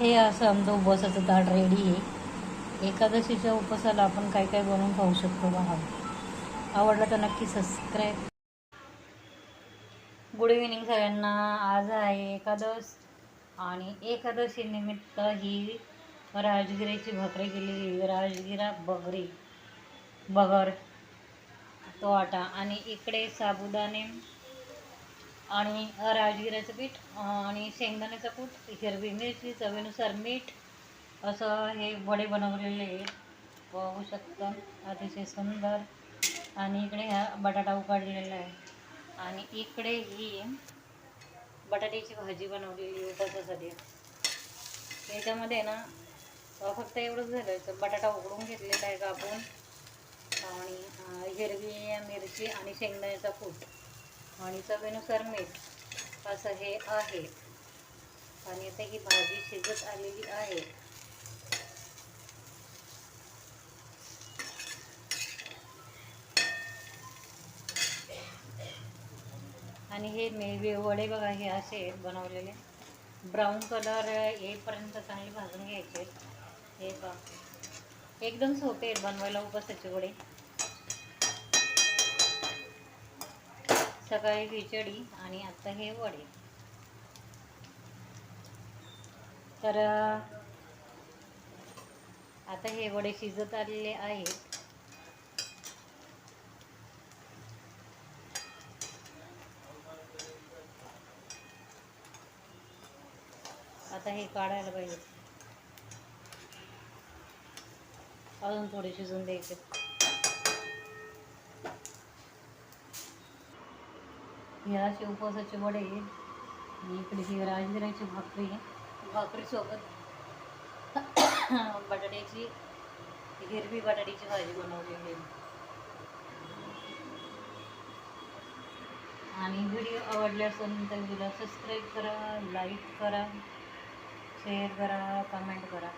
हे असं आमचं उपवासाचं ताट रेडी आहे. एकादशीच्या उपवासाला आपण काय काय बनवून खाऊ शकतो बघा. आवडलं तर नक्की सबस्क्राईब गुड इव्हिनिंग सगळ्यांना. आज आहे एकादश आणि एकादशीनिमित्त ही राजगिरीची भाकरी केलेली राजगिरा बगरी. बगर तो आटा आणि इकडे साबुदाणे आणि राजगिऱ्याचं पीठ आणि शेंगदाण्याचं कूट हिरवी मिरची चवीनुसार मीठ असं हे वडे बनवलेले आहेत. शकतं शकता अतिशय सुंदर. आणि इकडे ह्या बटाटा उकडलेला आहे. आणि इकडे ही बटाट्याची भाजी बनवलेली आहे त्याच्यामध्ये याच्यामध्ये ना फक्त एवढंच झालं बटाटा उकडून घेतलेला आहे कापून आणि हिरवी मिरची आणि शेंगदाण्याचा कूट. आणि चवीनुसार मीठ असं हे आहे. आणि आता ही भाजी शिजत आलेली आहे. आणि हे मेवे वडे बघा हे असे आहेत बनवलेले. ब्राऊन कलर येईपर्यंत चांगले भाजून घ्यायचे. हे बघ एकदम सोपे आहेत बनवायला उपासाचे वडे. सकाळी खिचडी आणि आता हे वडे. तर आता हे वडे शिजत आलेले आहेत. आता हे काढायला पाहिजे. अजून थोडे शिजून द्यायचे. हे उपवासाचे वडे आणि इकडे ही राजगिराची भाकरी. भाकरीसोबत बटाट्याची हिरवी बटाट्याची भाजी बनवलेली. आहे आणि व्हिडिओ आवडले असेल तर व्हिडिओला सबस्क्राईब करा लाईक करा शेअर करा कमेंट करा.